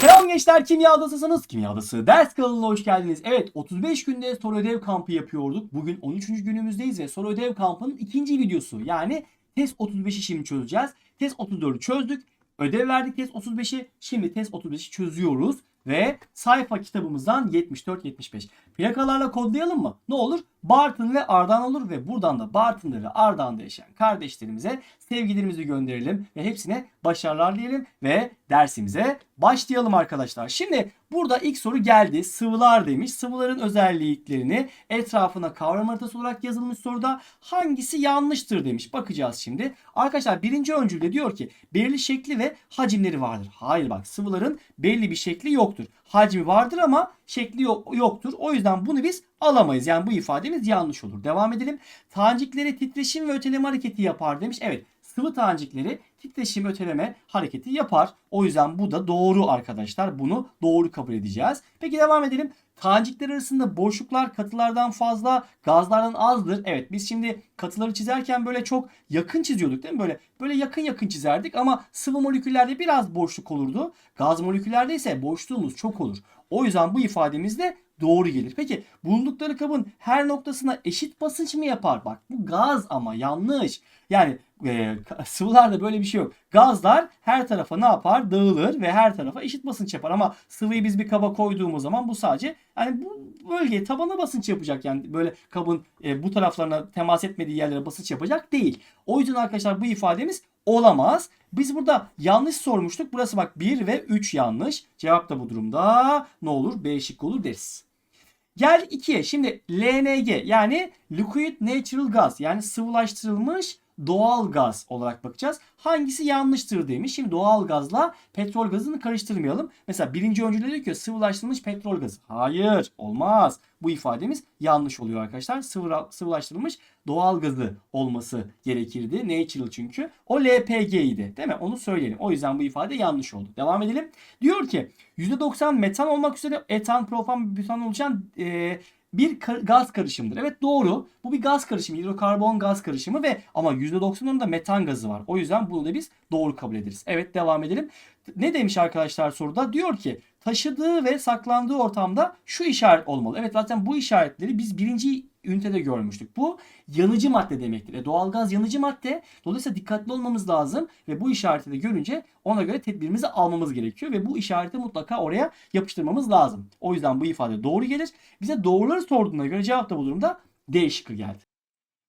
Selam gençler kimya adasısınız. Kimya adası ders kanalına hoş geldiniz. Evet 35 günde soru ödev kampı yapıyorduk. Bugün 13. günümüzdeyiz ve soru ödev kampının ikinci videosu. Yani test 35'i şimdi çözeceğiz. Test 34'ü çözdük. Ödev verdik test 35'i. Şimdi test 35'i çözüyoruz. Ve sayfa kitabımızdan 74-75. Plakalarla kodlayalım mı? Ne olur? Bartın ve Ardahan olur ve buradan da Bartın'da ve Ardahan'da yaşayan kardeşlerimize sevgilerimizi gönderelim ve hepsine başarılar diyelim ve dersimize başlayalım arkadaşlar. Şimdi burada ilk soru geldi. Sıvılar demiş. Sıvıların özelliklerini etrafına kavram haritası olarak yazılmış soruda hangisi yanlıştır demiş. Bakacağız şimdi. Arkadaşlar birinci öncülde diyor ki belirli şekli ve hacimleri vardır. Hayır bak sıvıların belli bir şekli yoktur. Hacmi vardır ama şekli yok, yoktur. O yüzden bunu biz alamayız. Yani bu ifademiz yanlış olur. Devam edelim. Tanecikleri titreşim ve öteleme hareketi yapar demiş. Evet sıvı tanecikleri titreşim öteleme hareketi yapar. O yüzden bu da doğru arkadaşlar. Bunu doğru kabul edeceğiz. Peki devam edelim. Tanecikler arasında boşluklar katılardan fazla, gazlardan azdır. Evet biz şimdi katıları çizerken böyle çok yakın çiziyorduk değil mi? Böyle böyle yakın yakın çizerdik ama sıvı moleküllerde biraz boşluk olurdu. Gaz moleküllerde ise boşluğumuz çok olur. O yüzden bu ifademiz de doğru gelir. Peki bulundukları kabın her noktasına eşit basınç mı yapar? Bak bu gaz ama yanlış. Yani e, sıvılarda böyle bir şey yok. Gazlar her tarafa ne yapar? Dağılır ve her tarafa eşit basınç yapar. Ama sıvıyı biz bir kaba koyduğumuz zaman bu sadece yani bu bölgeye tabana basınç yapacak. Yani böyle kabın e, bu taraflarına temas etmediği yerlere basınç yapacak değil. O yüzden arkadaşlar bu ifademiz olamaz. Biz burada yanlış sormuştuk. Burası bak 1 ve 3 yanlış. Cevap da bu durumda ne olur? B şıkkı olur deriz. Gel 2'ye. Şimdi LNG yani Liquid Natural Gas yani sıvılaştırılmış doğal gaz olarak bakacağız. Hangisi yanlıştır demiş. Şimdi doğal gazla petrol gazını karıştırmayalım. Mesela birinci öncüde diyor ki sıvılaştırılmış petrol gazı. Hayır olmaz. Bu ifademiz yanlış oluyor arkadaşlar. Sıvı, sıvılaştırılmış doğal gazı olması gerekirdi. Natural çünkü. O LPG idi değil mi? Onu söyleyelim. O yüzden bu ifade yanlış oldu. Devam edelim. Diyor ki %90 metan olmak üzere etan, propan, butan oluşan e, bir kar- gaz karışımıdır. Evet doğru. Bu bir gaz karışımı. Hidrokarbon gaz karışımı ve ama %90'ın da metan gazı var. O yüzden bunu da biz doğru kabul ederiz. Evet devam edelim. Ne demiş arkadaşlar soruda? Diyor ki taşıdığı ve saklandığı ortamda şu işaret olmalı. Evet zaten bu işaretleri biz birinci ünitede görmüştük. Bu yanıcı madde demektir. E, doğalgaz yanıcı madde. Dolayısıyla dikkatli olmamız lazım ve bu işareti de görünce ona göre tedbirimizi almamız gerekiyor ve bu işareti mutlaka oraya yapıştırmamız lazım. O yüzden bu ifade doğru gelir. Bize doğruları sorduğuna göre cevap da bu durumda D şıkkı geldi.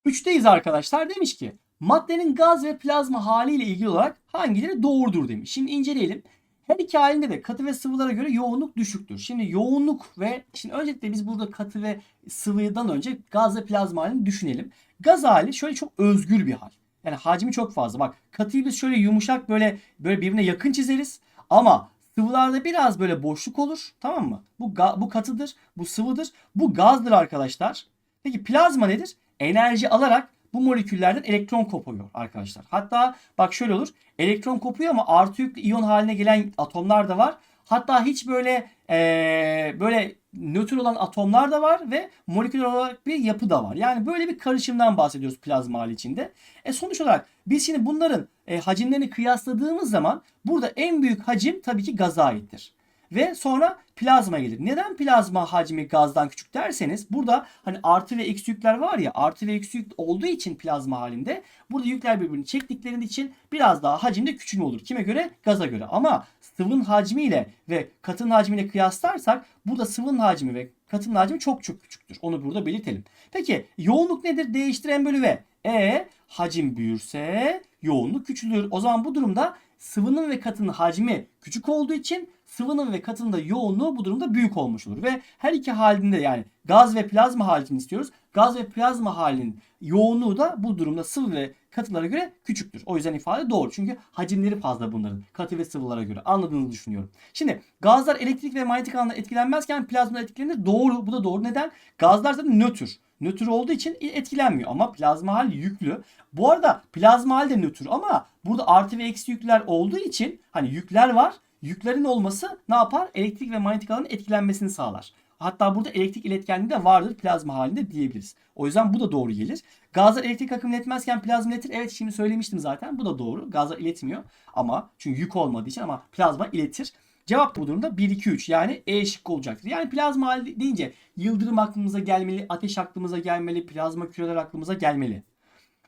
Üçteyiz arkadaşlar demiş ki maddenin gaz ve plazma haliyle ilgili olarak hangileri doğrudur demiş. Şimdi inceleyelim. Her iki halinde de katı ve sıvılara göre yoğunluk düşüktür. Şimdi yoğunluk ve şimdi öncelikle biz burada katı ve sıvıdan önce gaz ve plazma halini düşünelim. Gaz hali şöyle çok özgür bir hal. Yani hacmi çok fazla. Bak katıyı biz şöyle yumuşak böyle böyle birbirine yakın çizeriz. Ama sıvılarda biraz böyle boşluk olur. Tamam mı? Bu bu katıdır, bu sıvıdır, bu gazdır arkadaşlar. Peki plazma nedir? Enerji alarak bu moleküllerden elektron kopuyor arkadaşlar. Hatta bak şöyle olur. Elektron kopuyor ama artı yüklü iyon haline gelen atomlar da var. Hatta hiç böyle eee, böyle nötr olan atomlar da var ve moleküler olarak bir yapı da var. Yani böyle bir karışımdan bahsediyoruz plazma hali içinde. E sonuç olarak biz şimdi bunların e, hacimlerini kıyasladığımız zaman burada en büyük hacim tabii ki gaza aittir. Ve sonra plazma gelir. Neden plazma hacmi gazdan küçük derseniz burada hani artı ve eksi yükler var ya artı ve eksi yük olduğu için plazma halinde burada yükler birbirini çektiklerinde için biraz daha hacimde küçülme olur. Kime göre? Gaza göre. Ama sıvının hacmiyle ve katının hacmiyle kıyaslarsak burada sıvının hacmi ve katının hacmi çok çok küçüktür. Onu burada belirtelim. Peki yoğunluk nedir? Değiştiren bölü V. E hacim büyürse yoğunluk küçülür. O zaman bu durumda sıvının ve katının hacmi küçük olduğu için sıvının ve katının da yoğunluğu bu durumda büyük olmuş olur. Ve her iki halinde yani gaz ve plazma halini istiyoruz. Gaz ve plazma halinin yoğunluğu da bu durumda sıvı ve katılara göre küçüktür. O yüzden ifade doğru. Çünkü hacimleri fazla bunların. Katı ve sıvılara göre. Anladığınızı düşünüyorum. Şimdi gazlar elektrik ve manyetik alanla etkilenmezken plazma etkilenir. Doğru. Bu da doğru. Neden? Gazlar zaten nötr. Nötr olduğu için etkilenmiyor ama plazma hal yüklü. Bu arada plazma hal de nötr ama burada artı ve eksi yükler olduğu için hani yükler var. Yüklerin olması ne yapar? Elektrik ve manyetik alanın etkilenmesini sağlar. Hatta burada elektrik iletkenliği de vardır plazma halinde diyebiliriz. O yüzden bu da doğru gelir. Gazlar elektrik akımını iletmezken plazma iletir. Evet şimdi söylemiştim zaten. Bu da doğru. Gazlar iletmiyor ama çünkü yük olmadığı için ama plazma iletir. Cevap bu durumda 1, 2, 3 yani E şıkkı olacaktır. Yani plazma hali deyince yıldırım aklımıza gelmeli, ateş aklımıza gelmeli, plazma küreler aklımıza gelmeli.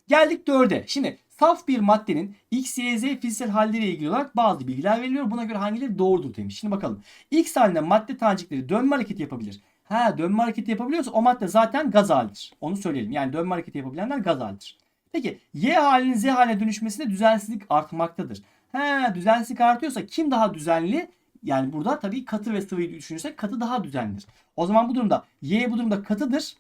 Geldik 4'e. Şimdi saf bir maddenin X, Y, Z fiziksel halleriyle ilgili olarak bazı bilgiler veriliyor. Buna göre hangileri doğrudur demiş. Şimdi bakalım. X halinde madde tanecikleri dönme hareketi yapabilir. Ha dönme hareketi yapabiliyorsa o madde zaten gaz halidir. Onu söyleyelim. Yani dönme hareketi yapabilenler gaz halidir. Peki Y halinin Z haline dönüşmesinde düzensizlik artmaktadır. Ha düzensizlik artıyorsa kim daha düzenli? Yani burada tabii katı ve sıvıyı düşünürsek katı daha düzenlidir. O zaman bu durumda Y bu durumda katıdır.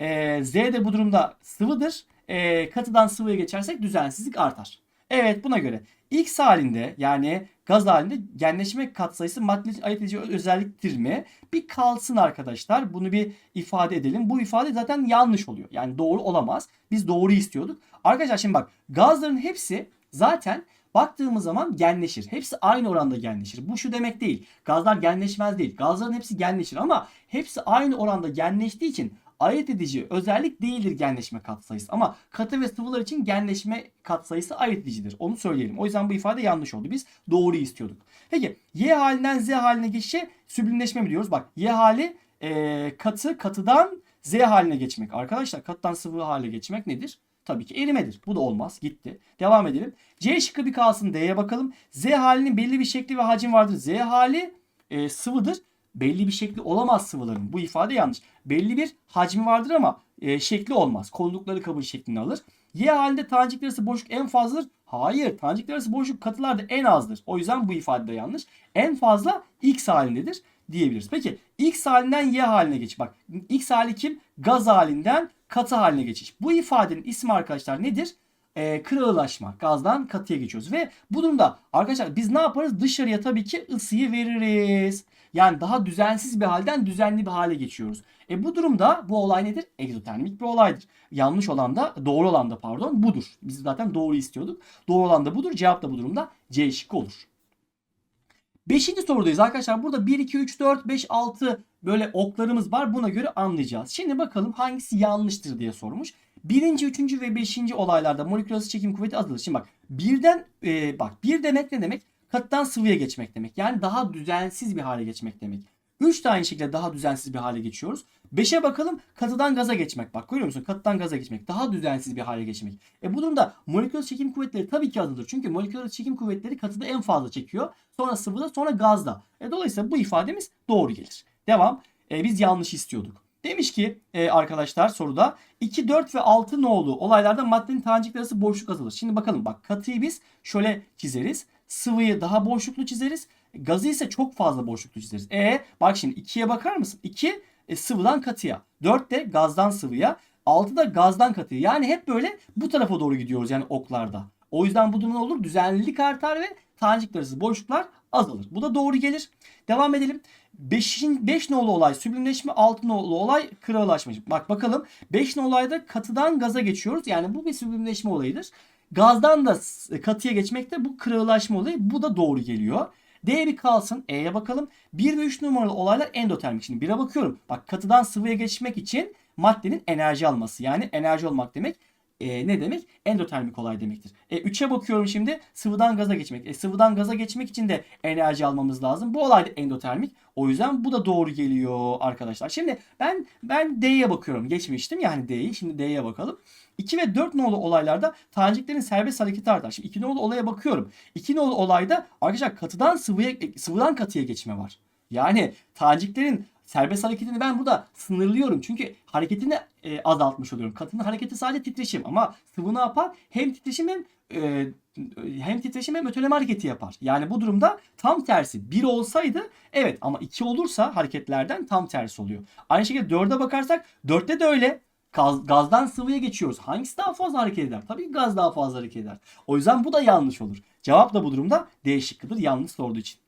Ee, Z de bu durumda sıvıdır. Ee, katıdan sıvıya geçersek düzensizlik artar. Evet buna göre X halinde yani gaz halinde genleşme katsayısı madde ayırt edici özelliktir mi? Bir kalsın arkadaşlar. Bunu bir ifade edelim. Bu ifade zaten yanlış oluyor. Yani doğru olamaz. Biz doğru istiyorduk. Arkadaşlar şimdi bak gazların hepsi zaten baktığımız zaman genleşir. Hepsi aynı oranda genleşir. Bu şu demek değil. Gazlar genleşmez değil. Gazların hepsi genleşir ama hepsi aynı oranda genleştiği için ayırt edici özellik değildir genleşme katsayısı. Ama katı ve sıvılar için genleşme katsayısı ayırt edicidir. Onu söyleyelim. O yüzden bu ifade yanlış oldu. Biz doğru istiyorduk. Peki Y halinden Z haline geçişe süblimleşme mi diyoruz? Bak Y hali e, katı katıdan Z haline geçmek. Arkadaşlar katıdan sıvı hale geçmek nedir? Tabii ki erimedir. Bu da olmaz. Gitti. Devam edelim. C şıkkı bir kalsın. D'ye bakalım. Z halinin belli bir şekli ve hacim vardır. Z hali e, sıvıdır. Belli bir şekli olamaz sıvıların. Bu ifade yanlış. Belli bir hacmi vardır ama e, şekli olmaz. Kollukları kabul şeklini alır. Y halinde tanecikler arası boşluk en fazladır. Hayır. Tanecikler arası boşluk katılarda en azdır. O yüzden bu ifade de yanlış. En fazla X halindedir diyebiliriz. Peki X halinden Y haline geç. Bak X hali kim? Gaz halinden katı haline geçiş. Bu ifadenin ismi arkadaşlar nedir? Ee, kırığılaşma. Gazdan katıya geçiyoruz. Ve bu durumda arkadaşlar biz ne yaparız? Dışarıya tabii ki ısıyı veririz. Yani daha düzensiz bir halden düzenli bir hale geçiyoruz. E bu durumda bu olay nedir? Egzotermik bir olaydır. Yanlış olan da doğru olan da pardon budur. Biz zaten doğru istiyorduk. Doğru olan da budur. Cevap da bu durumda C şıkkı olur. Beşinci sorudayız arkadaşlar. Burada 1, 2, 3, 4, 5, 6 böyle oklarımız var. Buna göre anlayacağız. Şimdi bakalım hangisi yanlıştır diye sormuş. Birinci, üçüncü ve beşinci olaylarda moleküler ısı çekim kuvveti azalır. Şimdi bak birden e, bak bir demek ne demek? Katıdan sıvıya geçmek demek. Yani daha düzensiz bir hale geçmek demek. 3 de aynı şekilde daha düzensiz bir hale geçiyoruz. 5'e bakalım katıdan gaza geçmek. Bak görüyor musun? Katıdan gaza geçmek. Daha düzensiz bir hale geçmek. E bu durumda moleküler çekim kuvvetleri tabii ki azalır. Çünkü moleküler çekim kuvvetleri katıda en fazla çekiyor. Sonra sıvıda sonra gazda. E dolayısıyla bu ifademiz doğru gelir. Devam. E biz yanlış istiyorduk. Demiş ki e, arkadaşlar soruda 2, 4 ve 6 nolu olaylarda maddenin tanecikler arası boşluk azalır. Şimdi bakalım bak katıyı biz şöyle çizeriz. Sıvıyı daha boşluklu çizeriz. Gazı ise çok fazla boşluklu çizeriz. E bak şimdi 2'ye bakar mısın? 2 e, sıvıdan katıya. 4 de gazdan sıvıya. 6 da gazdan katıya. Yani hep böyle bu tarafa doğru gidiyoruz yani oklarda. O yüzden bu durum ne olur? Düzenlilik artar ve tanecikler arası boşluklar azalır. Bu da doğru gelir. Devam edelim. 5. 5 nolu olay süblimleşme, 6 nolu olay kırılaşma. Bak bakalım 5 nolu olayda katıdan gaza geçiyoruz. Yani bu bir süblimleşme olayıdır. Gazdan da katıya geçmek de bu kırılaşma olayı. Bu da doğru geliyor. D bir kalsın. E'ye bakalım. 1 ve 3 numaralı olaylar endotermik. Şimdi 1'e bakıyorum. Bak katıdan sıvıya geçmek için maddenin enerji alması. Yani enerji olmak demek e, ne demek? Endotermik olay demektir. E, 3'e bakıyorum şimdi sıvıdan gaza geçmek. E, sıvıdan gaza geçmek için de enerji almamız lazım. Bu olay da endotermik. O yüzden bu da doğru geliyor arkadaşlar. Şimdi ben ben D'ye bakıyorum. Geçmiştim yani D'yi. Şimdi D'ye bakalım. 2 ve 4 nolu olaylarda taneciklerin serbest hareketi artar. Şimdi 2 nolu olaya bakıyorum. 2 nolu olayda arkadaşlar katıdan sıvıya sıvıdan katıya geçme var. Yani taneciklerin serbest hareketini ben burada sınırlıyorum. Çünkü hareketini e, azaltmış oluyorum. Katının hareketi sadece titreşim ama sıvı ne yapar? Hem titreşim hem e, hem titreşim hem öteleme hareketi yapar. Yani bu durumda tam tersi. 1 olsaydı evet ama 2 olursa hareketlerden tam tersi oluyor. Aynı şekilde 4'e bakarsak 4'te de öyle. Gaz, gazdan sıvıya geçiyoruz. Hangisi daha fazla hareket eder? Tabii gaz daha fazla hareket eder. O yüzden bu da yanlış olur. Cevap da bu durumda D şıkkıdır yanlış sorduğu için.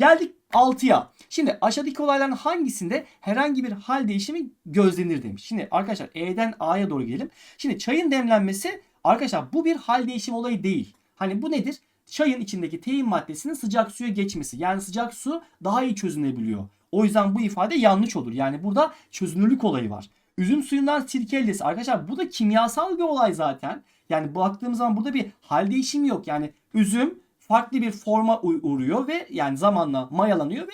Geldik 6'ya. Şimdi aşağıdaki olayların hangisinde herhangi bir hal değişimi gözlenir demiş. Şimdi arkadaşlar E'den A'ya doğru gidelim. Şimdi çayın demlenmesi arkadaşlar bu bir hal değişim olayı değil. Hani bu nedir? Çayın içindeki tein maddesinin sıcak suya geçmesi. Yani sıcak su daha iyi çözünebiliyor. O yüzden bu ifade yanlış olur. Yani burada çözünürlük olayı var. Üzüm suyundan sirke elde Arkadaşlar bu da kimyasal bir olay zaten. Yani baktığımız zaman burada bir hal değişimi yok. Yani üzüm farklı bir forma uy- uğruyor ve yani zamanla mayalanıyor ve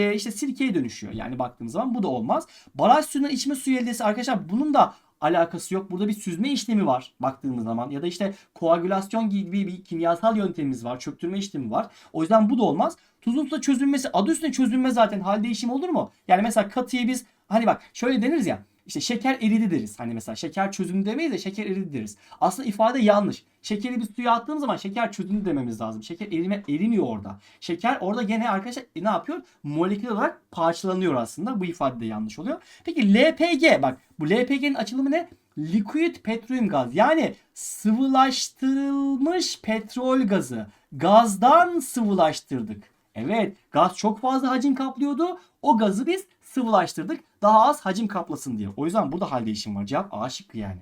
e, işte sirkeye dönüşüyor. Yani baktığımız zaman bu da olmaz. Baraj suyundan içme suyu elde etse arkadaşlar bunun da alakası yok. Burada bir süzme işlemi var baktığımız zaman ya da işte koagülasyon gibi bir kimyasal yöntemimiz var. Çöktürme işlemi var. O yüzden bu da olmaz. Tuzun suda çözünmesi adı üstünde çözünme zaten hal değişimi olur mu? Yani mesela katıyı biz hani bak şöyle deniriz ya işte şeker eridi deriz. Hani mesela şeker çözündü demeyiz de şeker eridi deriz. Aslında ifade yanlış. Şekeri biz suya attığımız zaman şeker çözündü dememiz lazım. Şeker erime, erimiyor orada. Şeker orada gene arkadaşlar ne yapıyor? Molekül olarak parçalanıyor aslında. Bu ifade de yanlış oluyor. Peki LPG bak bu LPG'nin açılımı ne? Liquid Petroleum Gaz. Yani sıvılaştırılmış petrol gazı. Gazdan sıvılaştırdık. Evet gaz çok fazla hacim kaplıyordu. O gazı biz sıvılaştırdık. Daha az hacim kaplasın diye. O yüzden burada hal değişim var. Cevap A şıkkı yani.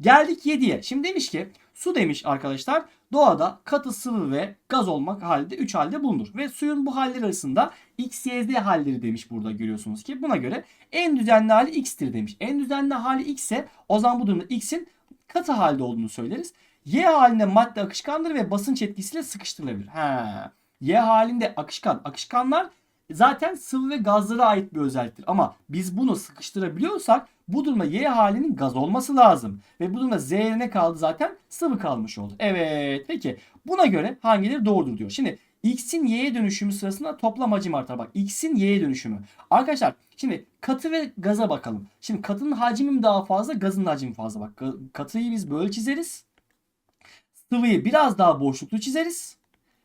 Geldik 7'ye. Şimdi demiş ki su demiş arkadaşlar doğada katı sıvı ve gaz olmak halde 3 halde bulunur. Ve suyun bu haller arasında X, Y, Z halleri demiş burada görüyorsunuz ki. Buna göre en düzenli hali X'tir demiş. En düzenli hali X ise o zaman bu durumda X'in katı halde olduğunu söyleriz. Y halinde madde akışkandır ve basınç etkisiyle sıkıştırılabilir. Ha. Y halinde akışkan. Akışkanlar zaten sıvı ve gazlara ait bir özelliktir. Ama biz bunu sıkıştırabiliyorsak bu durumda Y halinin gaz olması lazım. Ve bu durumda Z ne kaldı zaten? Sıvı kalmış oldu. Evet peki buna göre hangileri doğrudur diyor. Şimdi X'in Y'ye dönüşümü sırasında toplam hacim artar. Bak X'in Y'ye dönüşümü. Arkadaşlar şimdi katı ve gaza bakalım. Şimdi katının hacmi mi daha fazla gazın hacmi mi fazla? Bak ka- katıyı biz böyle çizeriz. Sıvıyı biraz daha boşluklu çizeriz.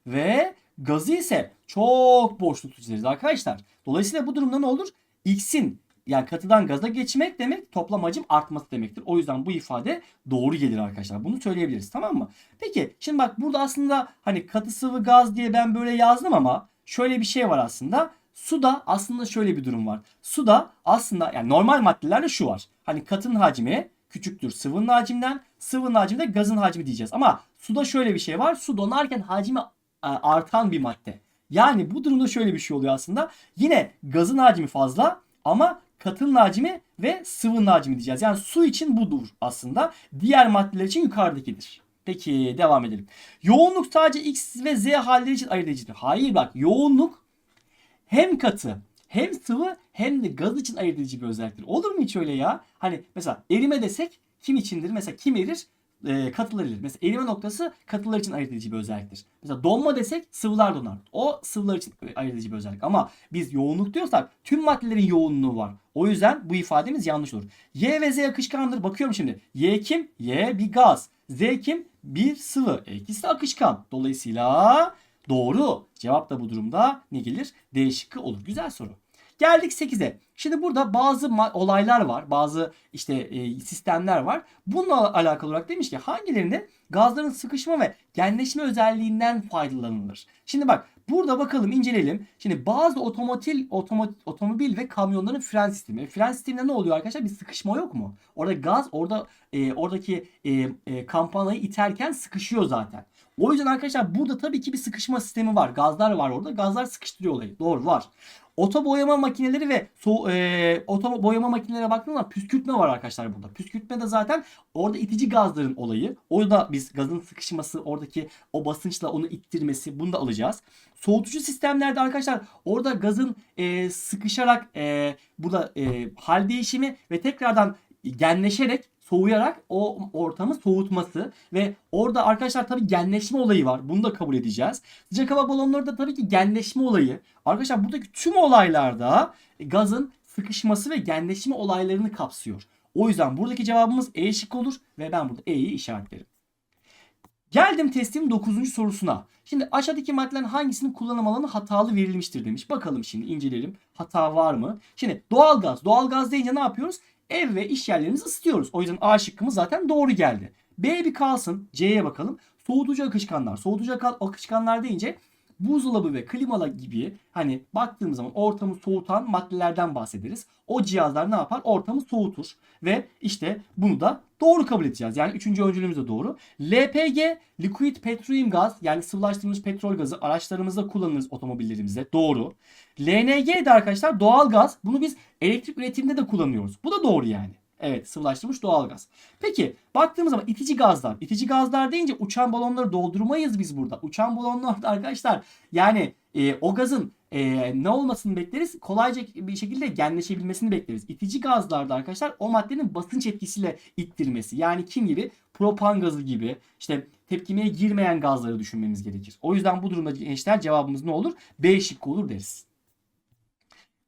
Ve gazı ise çok boşluklu çizeriz arkadaşlar. Dolayısıyla bu durumda ne olur? X'in yani katıdan gaza geçmek demek toplam hacim artması demektir. O yüzden bu ifade doğru gelir arkadaşlar. Bunu söyleyebiliriz tamam mı? Peki şimdi bak burada aslında hani katı sıvı gaz diye ben böyle yazdım ama şöyle bir şey var aslında. Suda aslında şöyle bir durum var. Suda aslında yani normal maddelerde şu var. Hani katın hacmi küçüktür sıvının hacminden. Sıvının hacmi de gazın hacmi diyeceğiz. Ama suda şöyle bir şey var. Su donarken hacmi artan bir madde. Yani bu durumda şöyle bir şey oluyor aslında. Yine gazın hacmi fazla ama katının hacmi ve sıvının hacmi diyeceğiz. Yani su için budur aslında. Diğer maddeler için yukarıdakidir. Peki devam edelim. Yoğunluk sadece X ve Z halleri için ayırt edicidir. Hayır bak yoğunluk hem katı hem sıvı hem de gaz için ayırt edici bir özelliktir. Olur mu hiç öyle ya? Hani mesela erime desek kim içindir? Mesela kim erir? E, katılar erir. Mesela erime noktası katılar için ayırt edici bir özelliktir. Mesela donma desek sıvılar donar. O sıvılar için ayırt edici bir özellik. Ama biz yoğunluk diyorsak tüm maddelerin yoğunluğu var. O yüzden bu ifademiz yanlış olur. Y ve Z akışkandır. Bakıyorum şimdi. Y kim? Y bir gaz. Z kim? Bir sıvı. E, ikisi de akışkan. Dolayısıyla doğru. Cevap da bu durumda ne gelir? D şıkkı olur. Güzel soru. Geldik 8'e. Şimdi burada bazı olaylar var. Bazı işte e, sistemler var. Bununla alakalı olarak demiş ki hangilerinde gazların sıkışma ve genleşme özelliğinden faydalanılır. Şimdi bak burada bakalım inceleyelim. Şimdi bazı otomobil otomo- otomobil ve kamyonların fren sistemi. Fren sisteminde ne oluyor arkadaşlar? Bir sıkışma yok mu? Orada gaz orada e, oradaki e, e, kampanayı iterken sıkışıyor zaten. O yüzden arkadaşlar burada tabii ki bir sıkışma sistemi var. Gazlar var orada. Gazlar sıkıştırıyor olayı. Doğru var. Oto boyama makineleri ve so e, oto boyama makinelerine baktığımız püskürtme var arkadaşlar burada. Püskürtme de zaten orada itici gazların olayı. Orada biz gazın sıkışması, oradaki o basınçla onu ittirmesi bunu da alacağız. Soğutucu sistemlerde arkadaşlar orada gazın e, sıkışarak e, burada e, hal değişimi ve tekrardan genleşerek soğuyarak o ortamı soğutması ve orada arkadaşlar tabii genleşme olayı var. Bunu da kabul edeceğiz. Sıcak hava balonları da tabii ki genleşme olayı. Arkadaşlar buradaki tüm olaylarda gazın sıkışması ve genleşme olaylarını kapsıyor. O yüzden buradaki cevabımız E şık olur ve ben burada E'yi işaretlerim. Geldim testin 9. sorusuna. Şimdi aşağıdaki maddelerin hangisinin kullanım alanı hatalı verilmiştir demiş. Bakalım şimdi inceleyelim. Hata var mı? Şimdi doğalgaz. Doğalgaz deyince ne yapıyoruz? Ev ve iş yerlerimizi ısıtıyoruz. O yüzden A şıkkımız zaten doğru geldi. B bir kalsın. C'ye bakalım. Soğutucu akışkanlar. Soğutucu akışkanlar deyince buzdolabı ve klimalar gibi hani baktığımız zaman ortamı soğutan maddelerden bahsederiz. O cihazlar ne yapar? Ortamı soğutur. Ve işte bunu da doğru kabul edeceğiz. Yani üçüncü öncülümüz de doğru. LPG, Liquid Petroleum Gaz yani sıvılaştırılmış petrol gazı araçlarımızda kullanırız otomobillerimizde. Doğru. LNG de arkadaşlar doğal gaz. Bunu biz elektrik üretiminde de kullanıyoruz. Bu da doğru yani. Evet sıvılaştırılmış doğalgaz. Peki baktığımız zaman itici gazlar. İtici gazlar deyince uçan balonları doldurmayız biz burada. Uçan balonlarda arkadaşlar yani e, o gazın e, ne olmasını bekleriz? Kolayca bir şekilde genleşebilmesini bekleriz. İtici gazlarda arkadaşlar o maddenin basınç etkisiyle ittirmesi. Yani kim gibi? Propan gazı gibi işte tepkimeye girmeyen gazları düşünmemiz gerekir. O yüzden bu durumda gençler cevabımız ne olur? B şıkkı olur deriz.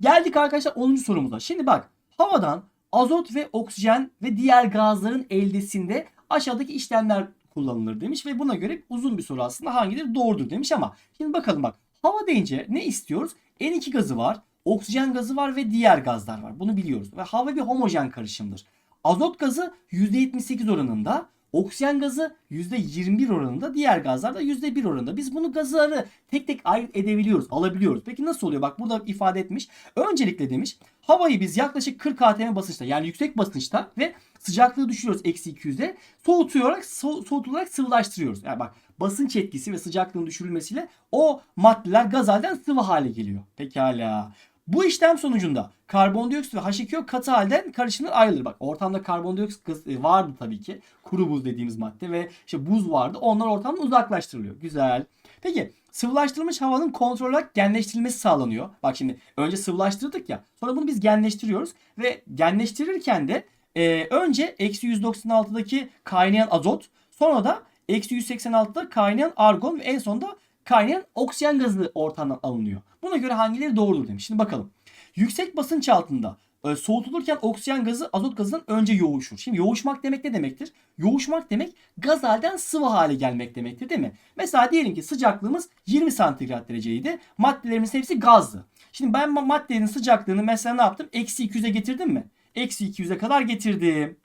Geldik arkadaşlar 10. sorumuza. Şimdi bak havadan azot ve oksijen ve diğer gazların eldesinde aşağıdaki işlemler kullanılır demiş ve buna göre uzun bir soru aslında hangileri doğrudur demiş ama şimdi bakalım bak hava deyince ne istiyoruz? N2 gazı var, oksijen gazı var ve diğer gazlar var. Bunu biliyoruz ve hava bir homojen karışımdır. Azot gazı %78 oranında, oksijen gazı %21 oranında, diğer gazlar da %1 oranında. Biz bunu gazları tek tek ayırt edebiliyoruz, alabiliyoruz. Peki nasıl oluyor? Bak burada ifade etmiş. Öncelikle demiş havayı biz yaklaşık 40 atm basınçta yani yüksek basınçta ve sıcaklığı düşürüyoruz eksi 200'e. Soğutuyarak, so- soğutularak sıvılaştırıyoruz. Yani bak basınç etkisi ve sıcaklığın düşürülmesiyle o maddeler gaz halden sıvı hale geliyor. Pekala. Bu işlem sonucunda karbondioksit ve H2O katı halden karışımlar ayrılır. Bak ortamda karbondioksit e, vardı tabii ki. Kuru buz dediğimiz madde ve işte buz vardı. Onlar ortamdan uzaklaştırılıyor. Güzel. Peki sıvılaştırılmış havanın kontrol olarak genleştirilmesi sağlanıyor. Bak şimdi önce sıvılaştırdık ya. Sonra bunu biz genleştiriyoruz ve genleştirirken de e, önce eksi 196'daki kaynayan azot sonra da eksi 186'da kaynayan argon ve en sonunda kaynayan oksijen gazı ortamdan alınıyor. Buna göre hangileri doğrudur demiş. Şimdi bakalım. Yüksek basınç altında e, soğutulurken oksijen gazı azot gazından önce yoğuşur. Şimdi yoğuşmak demek ne demektir? Yoğuşmak demek gaz halden sıvı hale gelmek demektir değil mi? Mesela diyelim ki sıcaklığımız 20 santigrat dereceydi. Maddelerimiz hepsi gazdı. Şimdi ben ma- maddenin sıcaklığını mesela ne yaptım? Eksi 200'e getirdim mi? Eksi 200'e kadar getirdim.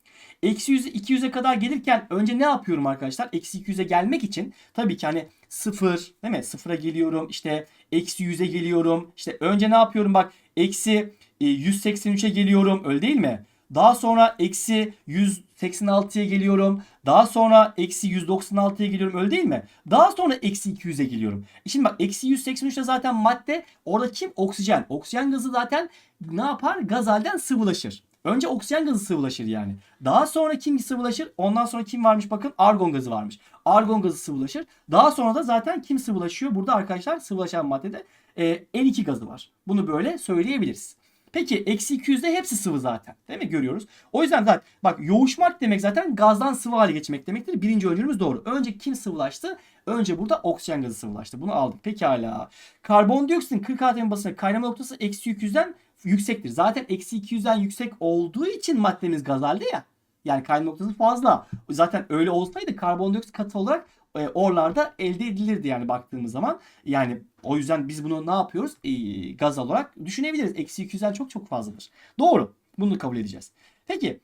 Eksi 100, 200'e kadar gelirken önce ne yapıyorum arkadaşlar? Eksi 200'e gelmek için tabii ki hani 0 değil mi? Sıfıra geliyorum. İşte eksi 100'e geliyorum. İşte önce ne yapıyorum bak eksi e, 183'e geliyorum öyle değil mi? Daha sonra eksi 186'ya geliyorum. Daha sonra eksi 196'ya geliyorum öyle değil mi? Daha sonra eksi 200'e geliyorum. E şimdi bak eksi 183'te zaten madde orada kim? Oksijen. Oksijen gazı zaten ne yapar? Gaz halden sıvılaşır. Önce oksijen gazı sıvılaşır yani. Daha sonra kim sıvılaşır? Ondan sonra kim varmış bakın? Argon gazı varmış. Argon gazı sıvılaşır. Daha sonra da zaten kim sıvılaşıyor? Burada arkadaşlar sıvılaşan maddede e, N2 gazı var. Bunu böyle söyleyebiliriz. Peki eksi 200'de hepsi sıvı zaten. Değil mi? Görüyoruz. O yüzden zaten bak yoğuşmak demek zaten gazdan sıvı hale geçmek demektir. Birinci öncülümüz doğru. Önce kim sıvılaştı? Önce burada oksijen gazı sıvılaştı. Bunu aldık. Pekala. Karbondioksitin 40 atm basınca kaynama noktası eksi 200'den yüksektir. Zaten eksi 200'den yüksek olduğu için maddemiz gaz halde ya. Yani kaynama noktası fazla. Zaten öyle olsaydı karbondioksit katı olarak e, oralarda elde edilirdi yani baktığımız zaman. Yani o yüzden biz bunu ne yapıyoruz? E, gaz olarak düşünebiliriz. Eksi 200'den çok çok fazladır. Doğru. Bunu kabul edeceğiz. Peki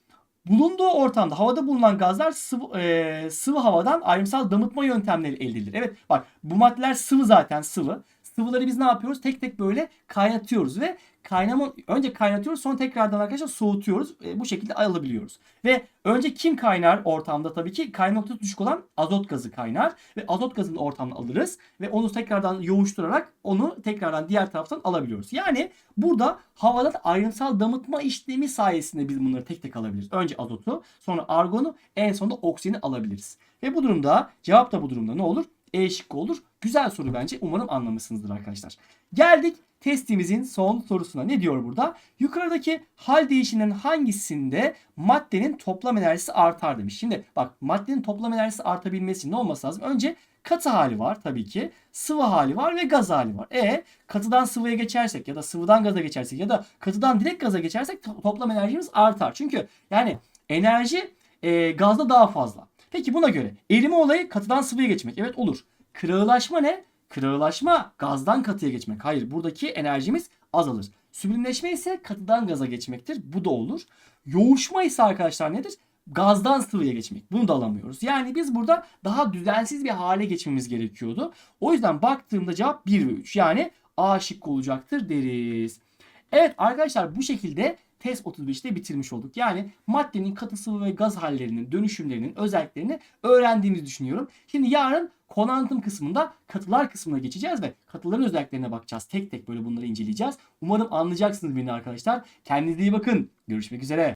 bulunduğu ortamda havada bulunan gazlar sıvı, e, sıvı havadan ayrımsal damıtma yöntemleri elde edilir. Evet bak bu maddeler sıvı zaten sıvı. Sıvıları biz ne yapıyoruz? Tek tek böyle kaynatıyoruz ve kaynama önce kaynatıyoruz sonra tekrardan arkadaşlar soğutuyoruz. E, bu şekilde alabiliyoruz. Ve önce kim kaynar ortamda tabii ki kaynak noktası düşük olan azot gazı kaynar ve azot gazını ortamdan alırız ve onu tekrardan yoğuşturarak onu tekrardan diğer taraftan alabiliyoruz. Yani burada havadan ayrımsal damıtma işlemi sayesinde biz bunları tek tek alabiliriz. Önce azotu, sonra argonu, en sonunda oksijeni alabiliriz. Ve bu durumda cevap da bu durumda ne olur? E şıkkı olur. Güzel soru bence. Umarım anlamışsınızdır arkadaşlar. Geldik testimizin son sorusuna. Ne diyor burada? Yukarıdaki hal değişiminin hangisinde maddenin toplam enerjisi artar demiş. Şimdi bak maddenin toplam enerjisi artabilmesi ne olması lazım? Önce katı hali var tabii ki. Sıvı hali var ve gaz hali var. E katıdan sıvıya geçersek ya da sıvıdan gaza geçersek ya da katıdan direkt gaza geçersek to- toplam enerjimiz artar. Çünkü yani enerji e, gazda daha fazla. Peki buna göre erime olayı katıdan sıvıya geçmek. Evet olur. Kırağılaşma ne? Kırağılaşma gazdan katıya geçmek. Hayır buradaki enerjimiz azalır. Süblimleşme ise katıdan gaza geçmektir. Bu da olur. Yoğuşma ise arkadaşlar nedir? Gazdan sıvıya geçmek. Bunu da alamıyoruz. Yani biz burada daha düzensiz bir hale geçmemiz gerekiyordu. O yüzden baktığımda cevap 1 ve 3. Yani A şıkkı olacaktır deriz. Evet arkadaşlar bu şekilde test 35'te bitirmiş olduk. Yani maddenin katı sıvı ve gaz hallerinin dönüşümlerinin özelliklerini öğrendiğimizi düşünüyorum. Şimdi yarın kuantum kısmında katılar kısmına geçeceğiz ve katıların özelliklerine bakacağız. Tek tek böyle bunları inceleyeceğiz. Umarım anlayacaksınız beni arkadaşlar. Kendinize iyi bakın. Görüşmek üzere.